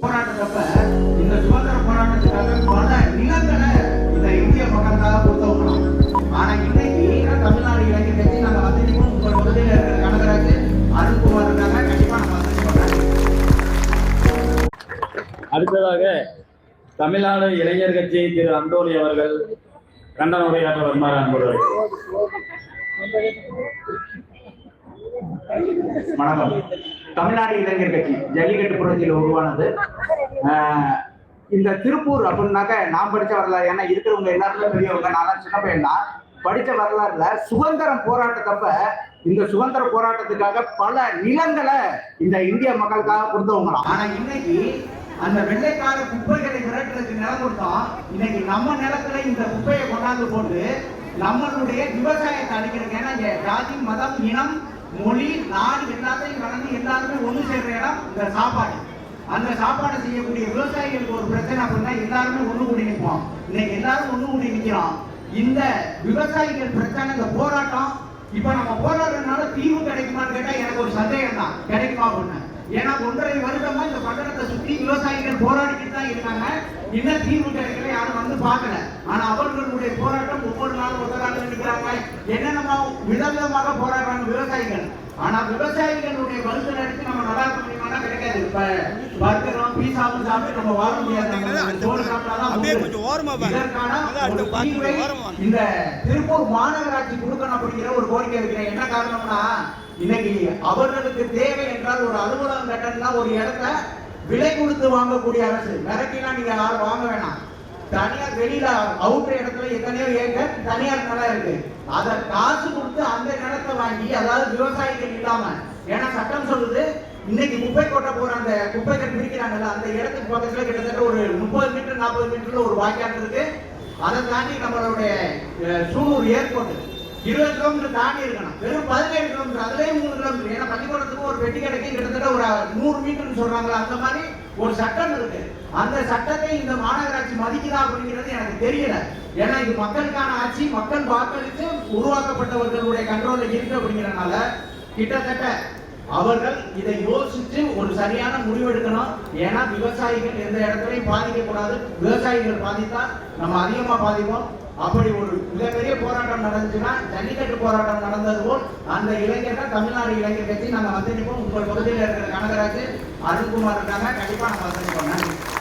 போராட்டத்தப்ப இந்த சுதந்திர போராட்டத்துக்காக பல நிலங்களை இந்த இந்திய மக்களுக்காக கொடுத்தவங்களாம் ஆனா இன்னைக்கு தமிழ்நாடு இளைஞர் கட்சி நாங்க வசதிக்கும் உங்கள் கனகராஜ் அருண்குமார் இருக்காங்க. கண்டிப்பா நம்ம வசதி அடுத்ததாக தமிழ்நாடு இளைஞர் கட்சி திரு அந்தோணி அவர்கள் கண்டன உரையாற்ற வருமாறு அன்புடன். வணக்கம். தமிழ்நாடு இளைஞர் கட்சி ஜல்லிக்கட்டு புரட்சியில் உருவானது. ஆஹ் இந்த திருப்பூர் அப்படின்னாக்க நான் படிச்ச வரலாறு ஏன்னா இருக்கிறவங்க எல்லாருமே பெரியவங்க நான் சின்ன பையன் தான் படிச்ச வரலாறுல சுதந்திரம் போராட்டத்தப்ப இந்த சுதந்திர போராட்டத்துக்காக பல நிலங்களை இந்த இந்திய மக்களுக்காக கொடுத்தவங்க ஆனா இன்னைக்கு அந்த வெள்ளைக்கார குப்பைகளை விரட்டுறதுக்கு நிலம் கொடுத்தோம். இன்னைக்கு நம்ம நிலத்துல இந்த குப்பையை கொண்டாந்து போட்டு நம்மளுடைய விவசாயத்தை அழிக்கிறதுக்கு ஏன்னா ஜாதி மதம் இனம் மொழி நாடு எல்லாத்தையும் கலந்து எல்லாருமே ஒன்று சேர்ற இடம் இந்த சாப்பாடு. அந்த சாப்பாடு செய்யக்கூடிய விவசாயிகளுக்கு ஒரு பிரச்சனை அப்படின்னா எல்லாருமே ஒன்று கூடி நிற்போம் இன்னைக்கு எல்லாரும் ஒன்று கூடி நிற்கிறோம் இந்த விவசாயிகள் பிரச்சனை இந்த போராட்டம் இப்ப நம்ம போராடுறதுனால தீர்வு கிடைக்குமான்னு கேட்டா எனக்கு ஒரு சந்தேகம் தான். கிடைக்குமா அப்படின்னு ஏன்னா ஒன்றரை வருடமா இந்த பட்டணத்தை சுத்தி விவசாயிகள் போராடிக்கிட்டு தான் இருக்காங்க. இன்னும் தீர்வு கிடைக்கல யாரும் வந்து பார்க்கல. என்னென்னமா விதவிதமாக போராடுறாங்க விவசாயிகள். ஆனா விவசாயிகளுடைய வருத்தம் எடுத்து நம்ம நல்லா இருக்க முடியுமானா கிடைக்காது. இப்ப பர்கரும் பீஸாவும் சாப்பிட்டு நம்ம வாழ முடியாது. சோறு சாப்பிட்டாதான். இந்த திருப்பூர் மாநகராட்சி கொடுக்கணும் அப்படிங்கிற ஒரு கோரிக்கை வைக்கிறேன். என்ன காரணம்னா இன்னைக்கு அவர்களுக்கு தேவை என்றால் ஒரு அலுவலகம் கட்டணும்னா ஒரு இடத்த விலை கொடுத்து வாங்கக்கூடிய அரசு. மிரட்டினா நீங்க யாரும் வாங்க வேணாம். தனியார் வெளியில அவுட்டர் இடத்துல தனியார் நிலம் இருக்கு. அதை காசு கொடுத்து அந்த நிலத்தை வாங்கி அதாவது விவசாயிகள் இல்லாம ஏன்னா சட்டம் சொல்லுது இன்னைக்கு குப்பை கொட்ட போற அந்த குப்பைகள் பிரிக்கிறாங்கல்ல அந்த இடத்துக்கு பக்கத்துல கிட்டத்தட்ட ஒரு முப்பது மீட்டர் நாற்பது மீட்டர்ல ஒரு வாய்க்கால் இருக்கு. அதை தாண்டி நம்மளுடைய சூலூர் ஏர்போர்ட் இருபது கிலோமீட்டர் தாண்டி இருக்கணும். வெறும் பதினேழு கிலோமீட்டர் அதுலயே மூணு கிலோமீட்டர். ஏன்னா பள்ளிக்கூடத்துக்கு ஒரு பெட்டி கிடைக்கும் கிட்டத்தட்ட ஒரு நூறு மீட்டர்னு சொல்றாங்களா அந்த மாதிரி ஒரு சட்டம் இருக்கு. அந்த சட்டத்தை இந்த மாநகராட்சி மதிக்குதா அப்படிங்கிறது எனக்கு தெரியல. ஏன்னா இது மக்களுக்கான ஆட்சி மக்கள் வாக்களித்து உருவாக்கப்பட்டவர்களுடைய கண்ட்ரோல்ல இருக்கு அப்படிங்கிறனால கிட்டத்தட்ட அவர்கள் இதை யோசிச்சு ஒரு சரியான முடிவு எடுக்கணும். ஏன்னா விவசாயிகள் எந்த இடத்துலையும் பாதிக்க கூடாது விவசாயிகள் பாதித்தா நம்ம அதிகமா பாதிப்போம். அப்படி ஒரு மிகப்பெரிய போராட்டம் நடந்துச்சுன்னா ஜல்லிக்கட்டு போராட்டம் நடந்தது போல் அந்த இளைஞர்கள் தமிழ்நாடு இளைஞர் கட்சி நாங்கள் வந்து நிற்போம் உங்கள் பகுதியில் இருக்கிற கனகராஜ் அருண்குமார் இருக்காங்க. கண்டிப்பா நம்ம வந்து நிற்போம்